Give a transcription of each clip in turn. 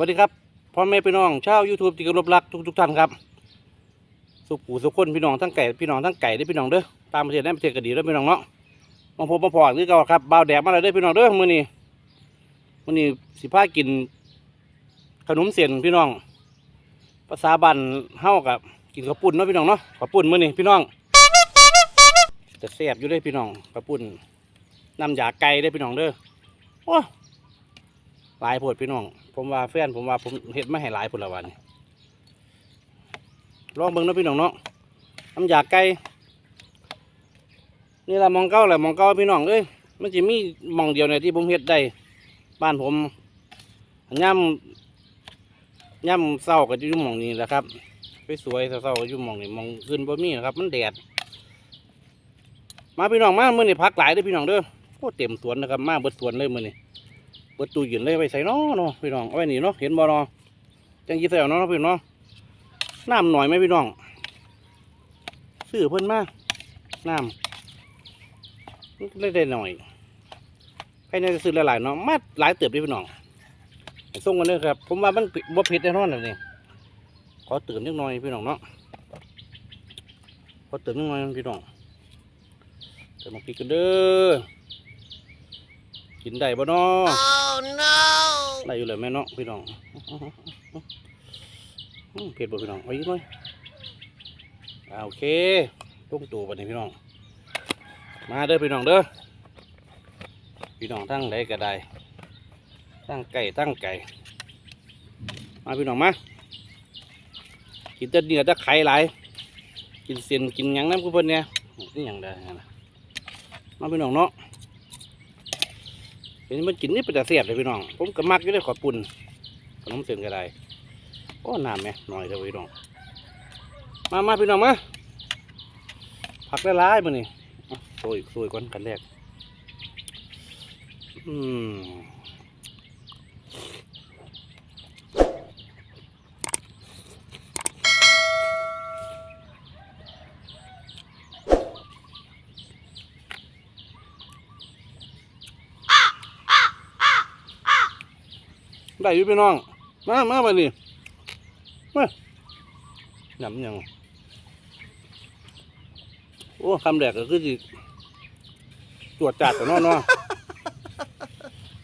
วัสดีครับพ่อแม่พี่น้องชาวยูทูบที่เคารพรักทุกทุกท่านครับ สุขหูสุขคนพี่น้องทั้งไก่พี่น้องทั้งไก่ได้พี่น้องเด้อตามประเทศในประเทศก็ดีเด้พี่น้องเนาะมาพบมาพอคือเก่าครับบ่าวแดดมาแล้วเด้อพี่น้องเด้อมื้อนี้มื้อนี้สิพากิน ขนมเส้นพี่น้อง ภาษาบ้านเฮากับกินข้าวปุ้นเนาะพี่น้องเนาะข้าวปุ้นมื้อนี้พี่น้องจะแซ่บอยู่เด้พี่น้องข้าวปุ้นน้ำยาไก่เด้พี่น้องเด้อโอ้ หลายโพดพี่น้อง ผมว่าแฟนผมว่าผมเฮ็ดไมาให้หลายพุ่นละวันนี้ลองเบิ่งนาะพี่น้องเนาะน้ำยาไก่นี่ละมองเก้าแหละมองเก้าพี่น้องเอ้ยมันจะมีมองเดียวเนี่ยที่ผมเฮ็ดได้ บ้านผมย่ำย่ำเศร้าก็จะยู่หมองนี้แหละครับไปสวยเศร้าก็อยู่หมองนี้หมองขึ้นบ่มีนะครับ มันแดด มาพี่น้องมาเมื่อนี่พักหลายด้อพี่น้องเด้อโอ้เต็มสวนนะครับ มาเบิดสวนเลยเมื่อนี่ เบิดตู้เย็นเลยไปใส่นาะเนาะพี่น้องเอาไว้นี่เนาะเห็นบ่เนาะจังยี่ใส่เนาะพี่น้องน้ำหน่อยไหมพี่น้องซื้อเพิ่นมาน้ำได้ได้หน่อยใครเนี่ยจะซื้อหลายๆเนาะมาหลายเติบด้อพี่น้องส่งกันเลยครับ ผมว่ามันบ่ผิดแน่นอนเลยนี่ขอเติมนิดหน่อยพี่น้องเนาะขอเติมนิดหน่อยพี่น้องเติมมาพริกกันเด้อกินได้บ่เนาะ no! ได้อยู่เลยแม่เนาะพี่น้องเผ็ดบ่พี่น้องเอาอีกหน่อยอ่าโอเคตุ้งตัวบัดนี้พี่น้อง มาเด้อพี่น้องเด้อพี่น้องทั้งใดก็ได้ตั้งไก่ตั้งไก่ มาพี่น้องมากินแต่เนื้อแต่ไข่หลายกินเส้นกินยังน้ำกูเพิ่นเนี่ยนี่ยังได้นะมาพี่น้องเนาะ เห็นมันกินนี่เป็นแต่เสียบเลยพี่น้อง ผมก็มักอยู่ได้ขอปุ่นขนมเส้นก็ได้โอ้น้ำไหมหน่อยเถอะพี่น้อง มามาพี่น้องมาผักได้ร้ายมานี่อะโซยโซยก้อนกันแรกอืม ได้อยู่พี่น้อง มามาไปนี่มาหยำยังโอ้คำแรกก็คือสิตรวจจัดแต่นอนเนาะ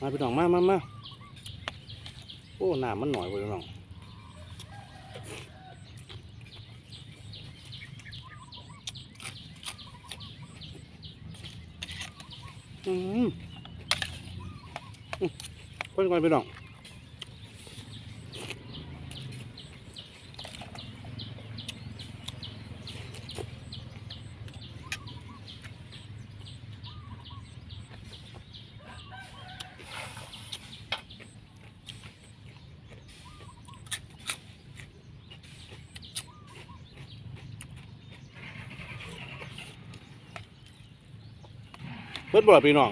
มาพี่น้องมามามาโอ้หน้ำมันหน่อยไปพี่น้องอืมอืมคนก่อนพี่น้อง เบิดบ่ล่ะพี่น้อง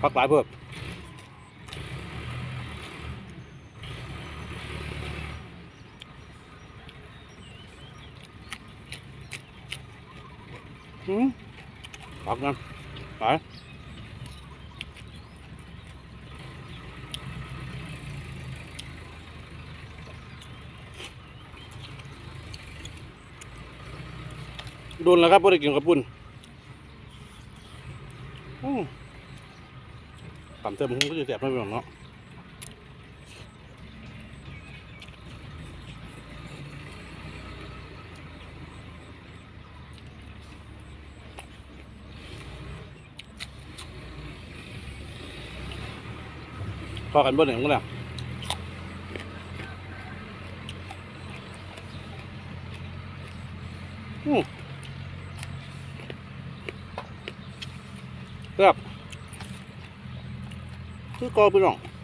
พักหลายเพิ่มอืมพักกันไป โดนแล้วครับบ่ได้กินกับปุ่นต่ำเติมมันก็จะเสียบไม่เป็นหรอกเนาะพอกันบ่หนึ่งก็แล้วอืมครับ คือก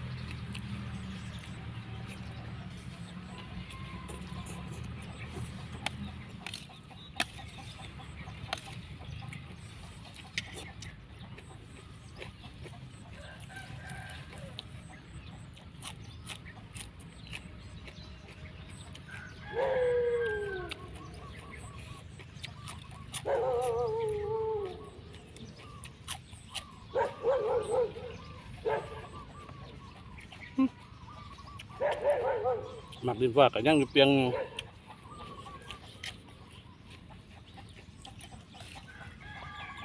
หมักดินฟ้ากับย่างอยู่เปียง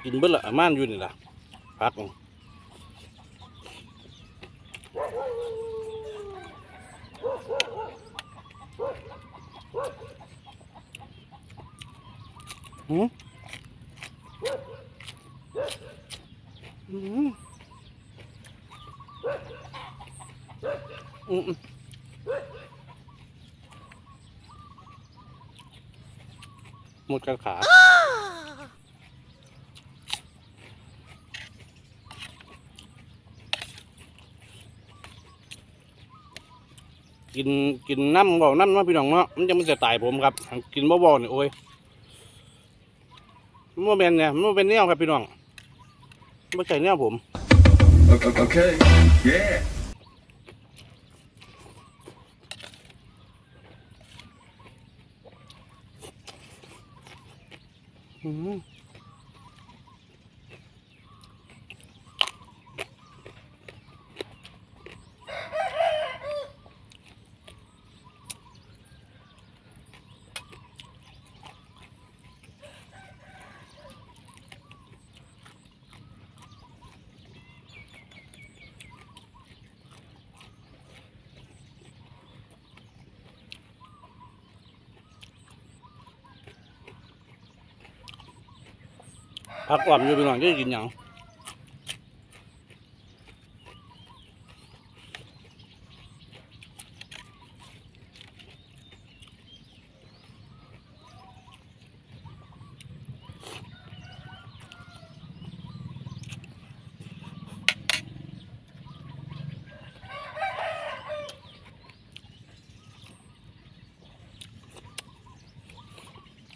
กินเบิ่ละอาม่านอยู่นี่ล่ะพักเอาหืมอืมอืม หมดกระขา กินกินน้ำบอกน้ำเนาะพี่น้องเนาะมันจะไมันจะตายผมครับ กินบ่บ่เนี่ยโอ้ยมันบ่เป็นเนี่ยมันบ่เป็นแนวครับพี่น้องไม่ใช่แนวผม Okay. Yeah. อื พักอ่อมอยู่พี่น้องจะกินหยัง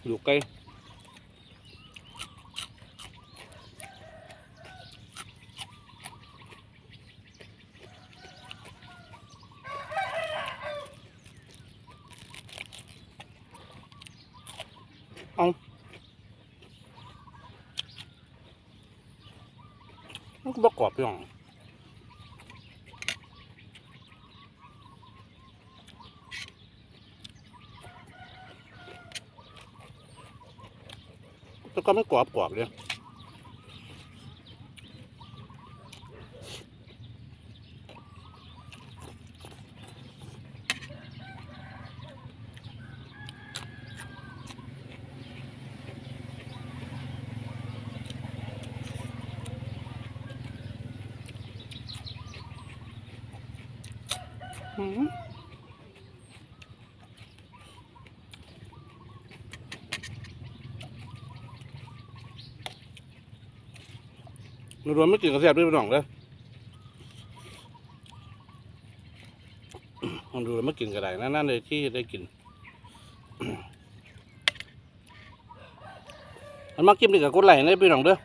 อยู่ใกล้ เอา มันก็บกรอบพี่น้องแต่ก็มันกรอบกรอบเลย อืมรวมไม่กินกระเทียมด้วยพี่น้องเลยมันดูแล้วไม่กินกระไดนั่นๆเลยที่ได้กินมันมากินดีกับกดไหลนะพี่น้องเด้อ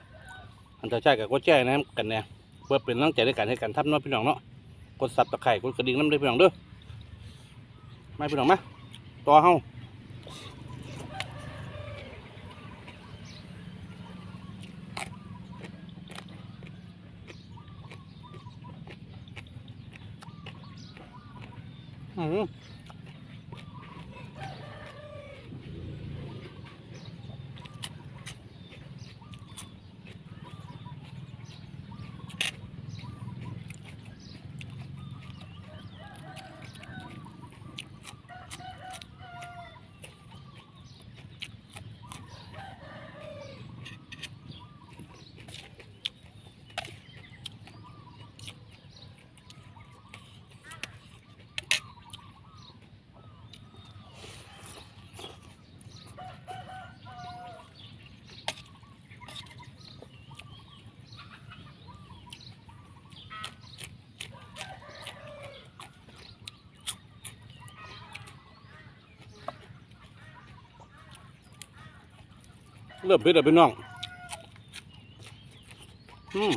อันจะใช่กับกดแจ้นะกันเนี่ยเพื่อเป็นกำลังใจในการให้การทำเนาะพี่น้องเนาะ กดสับตะไคร่กดกระดิ่งน้ำได้เพี่น้องเด้อไม่พี่น้องมาต่อเฮาอืม เริ่มเผ็ดแล้วพี่น้อง อืม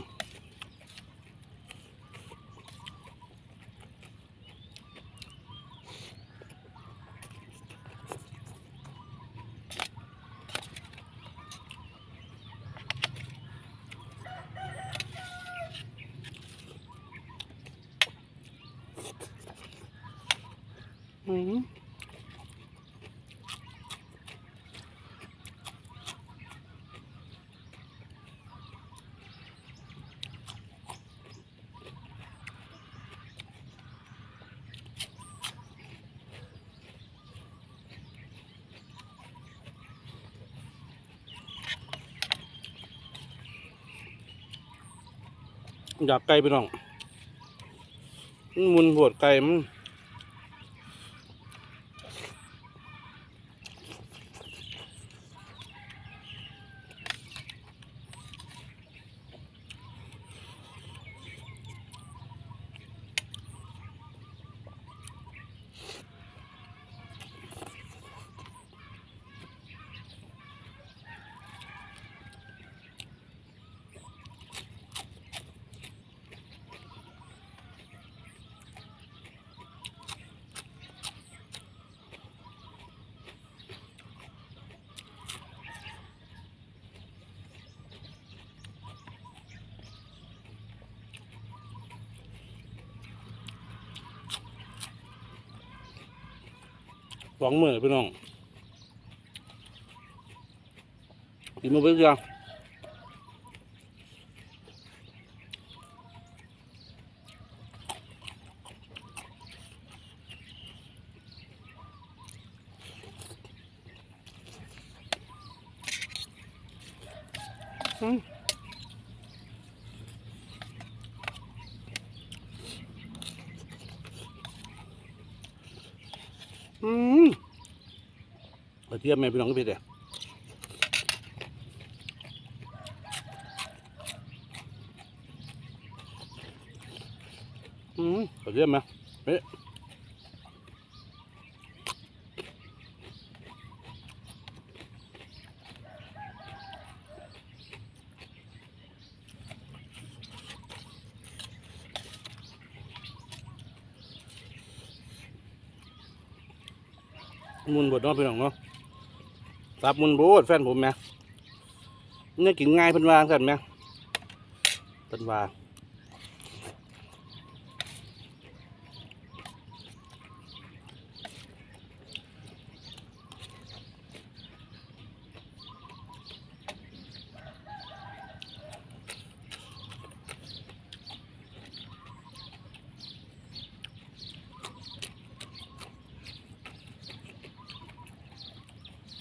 อืม อยากไก่ไปน้องมันมุนปวดไก่มัน สองมือพี่น้องกินมาเพื่อยังอืมอืมกระเทียมแม่พี่น้องก็เผ็ดเลยอืมกระเทียมไหมเฮ้ยมุนบดเนาะพี่น้องเนาะ สับมุนบูดแฟนผมแหม่เนี่ยกินง่ายเพิ่นวางสันไหมเพิ่นวาง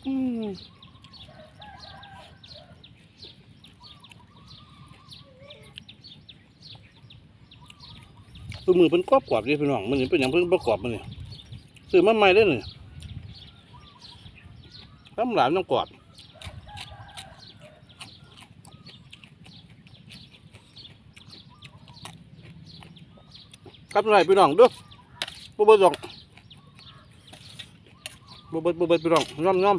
อืมตัวมือเป็นกรอบกรอบๆดิพี่น้องมันนี่เป็นอย่างเพิ่นประกอบมันนี่ซื้อมาใหม่ได้นี่ทำหลานต้องกรอบครับหน่อยพี่น้องด้วยบ่เบิดหรอกบ่เบิดบ่เบิดพี่น้องย่อมย่อม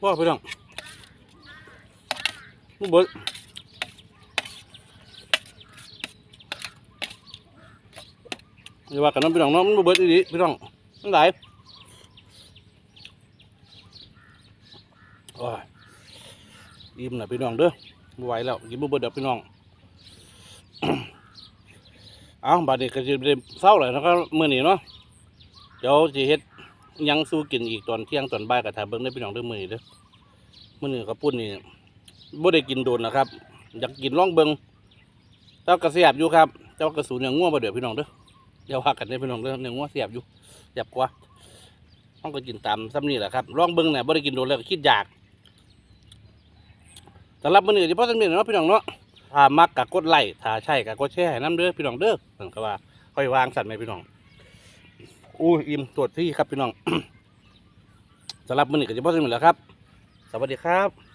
พ่อพี่น้องลูกเบิดอย่าว่ากันน้องพี่น้องเนาะมันบ่เบิดอีหลีพี่น้องมันไหลโอ้ยอิ่มน่ะพี่น้องเด้อบ่ไหวแล้วกินบ่เบิดเด้อพี่น้องเอาบัดนี้ก็จะได้เศร้าเลยนะครับมื้อนี้เนาะเดี๋ยวสิเฮ็ด ยังสู้กินอีกตอนเที่ยงตอนบ่ายกับทาเบิ้งได้พี่น้องเด้อมื้อเด้อมื้อนี้กับปุ้นนี่บ่ได้กินโดนนะครับ อยากกินล่องเบิ้งเจ้ากระเสียบอยู่ครับเจ้ากระสูนอย่างง่วงบ่เดือพี่น้องเด้อเดี๋ยวว่ากันได้พี่น้องเด้ออย่างง่วงเสียบอยู่เสียบกว่าต้องก็กินตามซ้ำนี่แหละครับล่องเบิ้งเนี่ยบ่ได้กินโดนแล้วก็คิดอยากสำหรับมื้อนี้ที่พ่อซ้ำนี่เนาะพี่น้องเนาะถ้ามักกะกดไลค์ถ้าใช่กะกดแชร์ให้น้ำเด้อพี่น้องเด้อนั่นก็ว่าค่อยวางสั่นไหมพี่น้อง อู้อิ่มตรวจที่ครับพี่น้องสำหรับมื้อนี้ก็จะพอสมแล้วครับ สวัสดีครับ